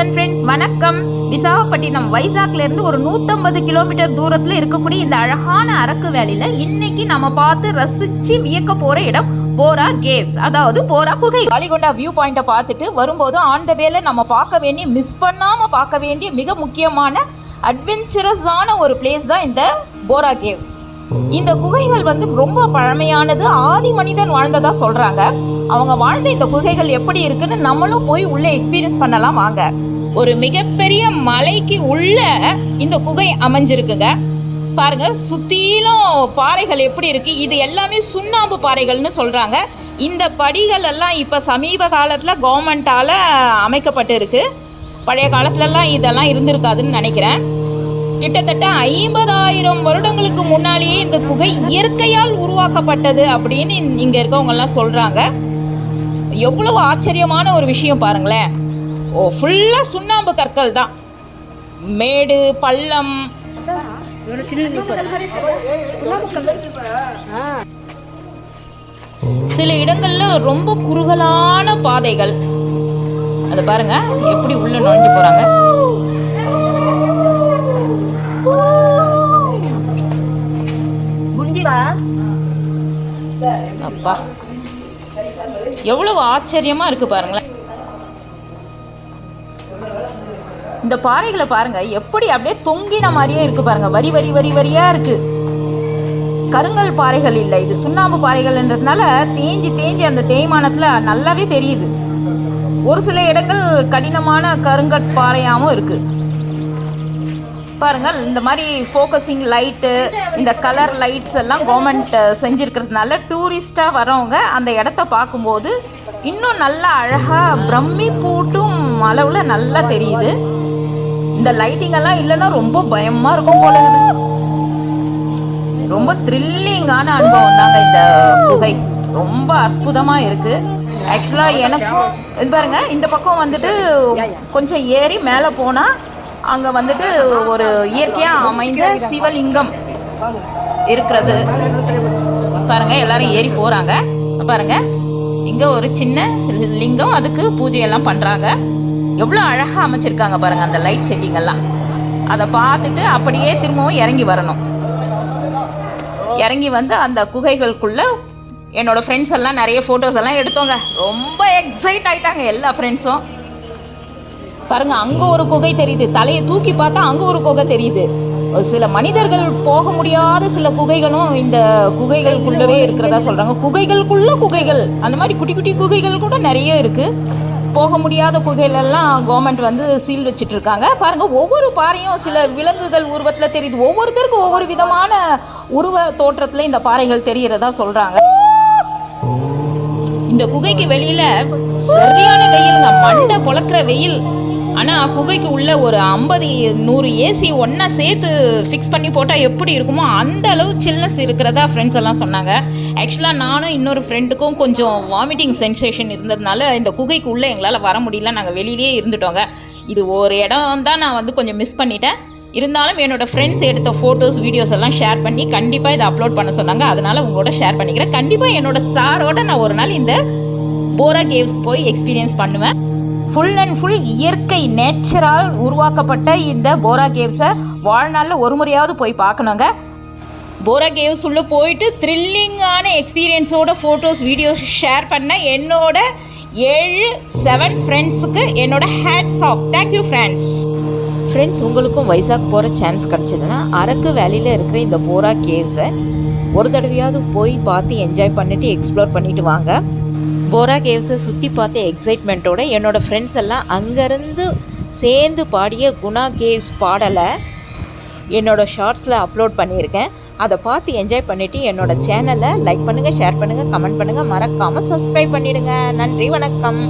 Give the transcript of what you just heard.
And friends வணக்கம். விசாகப்பட்டினம் வைசாக்லேருந்து ஒரு நூற்றம்பது கிலோமீட்டர் தூரத்தில் இருக்கக்கூடிய இந்த அழகான அரக்கு வேலையில் இன்னைக்கு நம்ம பார்த்து ரசித்து வியக்க போகிற இடம் போரா கேவ்ஸ். அதாவது போரா குகை. காலிகொண்டா வியூ பாயிண்ட்டை பார்த்துட்டு வரும்போது ஆன் த வேல நம்ம பார்க்க வேண்டிய மிஸ் பண்ணாமல் பார்க்க வேண்டிய மிக முக்கியமான அட்வென்ச்சரஸான ஒரு பிளேஸ் தான் இந்த போரா கேவ்ஸ். இந்த குகைகள் வந்து ரொம்ப பழமையானது ஆதி மனிதன் வாழ்ந்ததா சொல்றாங்க. அவங்க வாழ்ந்த இந்த குகைகள் எப்படி இருக்குன்னு நம்மளும் போய் உள்ள எக்ஸ்பீரியன்ஸ் பண்ணலாம் வாங்க. ஒரு மிகப்பெரிய மலைக்கு உள்ள இந்த குகை அமைஞ்சிருக்குங்க. பாருங்க சுத்திலும் பாறைகள் எப்படி இருக்கு? இது எல்லாமே சுண்ணாம்பு பாறைகள்னு சொல்றாங்க. இந்த படிகள் எல்லாம் இப்போ சமீப காலத்தில் கவர்மெண்ட்டால் அமைக்கப்பட்டு இருக்கு பழைய காலத்துலலாம் இதெல்லாம் இருந்திருக்காதுன்னு நினைக்கிறேன். கிட்டத்தட்ட ஐம்பதாயிரம் வருடங்களுக்கு முன்னாலேயே இந்த குகை இயற்கையால் உருவாக்கப்பட்டது அப்படின்னு இங்கே இருக்கவங்கெல்லாம் சொல்கிறாங்க எவ்வளவு ஆச்சரியமான ஒரு விஷயம் பாருங்களேன். ஓ ஃபுல்லாக சுண்ணாம்பு கற்கள் தான். மேடு பள்ளம். சில இடங்கள்ல ரொம்ப குறுகலான பாதைகள். அதை பாருங்க எப்படி உள்ள நுழைஞ்சு போறாங்க. அப்பா. எவ்வளவு ஆச்சரியமா இருக்கு பாருங்களேன். இந்த பாறைகளை பாருங்க எப்படி அப்படியே தொங்கின மாதிரியே இருக்கு பாருங்க. வரி வரி வரி வரியா இருக்கு. கருங்கல் பாறைகள் இல்லை. இது சுண்ணாம்பு பாறைகள்ன்றதுனால தேஞ்சி தேஞ்சி அந்த தேய்மானத்துல நல்லாவே தெரியுது. ஒரு சில இடங்கள் கடினமான கருங்கற் பாறையாகவும் இருக்குது பாருங்கள் இந்த மாதிரி ஃபோக்கஸிங் லைட்டு இந்த கலர் லைட்ஸ் எல்லாம் கவர்மெண்ட் செஞ்சுருக்கிறதுனால டூரிஸ்டாக வரவங்க அந்த இடத்த பார்க்கும்போது இன்னும் நல்லா அழகாக பிரம்மி பூட்டும் அளவில் நல்லா தெரியுது. இந்த லைட்டிங் எல்லாம் இல்லைன்னா ரொம்ப பயமாக இருக்கும் போல ரொம்ப த்ரில்லிங்கான அனுபவம் தாங்க இந்த புகை ரொம்ப அற்புதமாக இருக்குது ஆக்சுவலாக எனக்கும் இது பாருங்க இந்த பக்கம் வந்துட்டு கொஞ்சம் ஏறி மேலே போனால் அங்கே வந்துட்டு ஒரு இயற்கையாக அமைந்த சிவலிங்கம் இருக்கிறது. பாருங்க எல்லாரும் ஏறி போகிறாங்க பாருங்க இங்கே ஒரு சின்ன லிங்கம் அதுக்கு பூஜையெல்லாம் பண்ணுறாங்க எவ்வளோ அழகாக அமைச்சிருக்காங்க பாருங்க அந்த லைட் செட்டிங்கெல்லாம் அதை பார்த்துட்டு அப்படியே திரும்பவும் இறங்கி வரணும். இறங்கி வந்து அந்த குகைகளுக்குள்ள என்னோட ஃப்ரெண்ட்ஸ் எல்லாம் நிறைய ஃபோட்டோஸ் எல்லாம் எடுத்தோங்க. ரொம்ப எக்ஸைட் ஆயிட்டாங்க எல்லா ஃப்ரெண்ட்ஸும் பாருங்க அங்க ஒரு குகை தெரியுது. தலையை தூக்கி பார்த்தா அங்க ஒரு குகை தெரியுது. சில மனிதர்கள் போக முடியாத சில குகைகளும் இந்த குகைகளுக்குள்ளவே இருக்கிறதா சொல்றாங்க. குகைகளுக்குள்ள குகைகள் அந்த மாதிரி குட்டி குட்டி குகைகள் கூட நிறைய இருக்கு. போக முடியாத குகையிலெல்லாம் கவர்மெண்ட் வந்து சீல் வச்சுட்டு இருக்காங்க பாருங்க ஒவ்வொரு பாறையும் சில விலங்குகள் உருவத்தில் தெரியுது. ஒவ்வொருத்தருக்கும் ஒவ்வொரு விதமான உருவ தோற்றத்தில் இந்த பாறைகள் தெரியறதா சொல்றாங்க. இந்த குகைக்கு வெளியில சரியான வெயிலுங்க. மண்டை பொழக்கிற வெயில். ஆனால் குகைக்கு உள்ள ஒரு ஐம்பது நூறு ஏசி ஒன்றா சேர்த்து ஃபிக்ஸ் பண்ணி போட்டால் எப்படி இருக்குமோ அந்த அளவு சில்னஸ் இருக்கிறதா ஃப்ரெண்ட்ஸ் எல்லாம் சொன்னாங்க. ஆக்சுவலாக நானும் இன்னொரு ஃப்ரெண்டுக்கும் கொஞ்சம் வாமிட்டிங் சென்சேஷன் இருந்ததுனால இந்த குகைக்கு உள்ளே எங்களால் வர முடியல நாங்கள் வெளியிலேயே இருந்துட்டோங்க. இது ஒரு இடம் தான் நான் வந்து கொஞ்சம் மிஸ் பண்ணிட்டேன். இருந்தாலும் என்னோட ஃப்ரெண்ட்ஸ் எடுத்த ஃபோட்டோஸ் வீடியோஸ் எல்லாம் ஷேர் பண்ணி கண்டிப்பாக இதை அப்லோட் பண்ண சொன்னாங்க. அதனால் உங்களோட ஷேர் பண்ணிக்கிறேன். கண்டிப்பாக என்னோட சாரோட நான் ஒரு நாள் இந்த போரா கேவ்ஸ் போய் எக்ஸ்பீரியன்ஸ் பண்ணுவேன். ஃபுல் அண்ட் ஃபுல் இயற்கை நேச்சரால் உருவாக்கப்பட்ட இந்த போரா கேவ்ஸை வாழ்நாளில் ஒரு முறையாவது போய் பார்க்கணுங்க. போரா கேவ்ஸ் உள்ள போயிட்டு த்ரில்லிங்கான எக்ஸ்பீரியன்ஸோட ஃபோட்டோஸ் வீடியோஸ் ஷேர் பண்ண என்னோட ஏழு செவன் ஃப்ரெண்ட்ஸுக்கு என்னோட hats off thank you friends friends உங்களுக்கும் வைசாக் போகிற சான்ஸ் கிடச்சிதுன்னா அரக்கு வேலியில் இருக்கிற இந்த போரா கேவ்ஸை ஒரு தடவையாவது போய் பார்த்து என்ஜாய் பண்ணிவிட்டு எக்ஸ்ப்ளோர் பண்ணிவிட்டு வாங்க. போரா கேவ்ஸை சுற்றி பார்த்த எக்ஸைட்மெண்ட்டோட என்னோடய ஃப்ரெண்ட்ஸ் எல்லாம் அங்கேருந்து சேர்ந்து பாடிய குணா கேவ்ஸ் பாடலை என்னோடய ஷார்ட்ஸில் அப்லோட் பண்ணியிருக்கேன். அதை பார்த்து என்ஜாய் பண்ணிவிட்டு என்னோட சேனலை லைக் பண்ணுங்கள் ஷேர் பண்ணுங்கள் கமெண்ட் பண்ணுங்கள் மறக்காமல் சப்ஸ்கிரைப் பண்ணிவிடுங்க நன்றி வணக்கம்.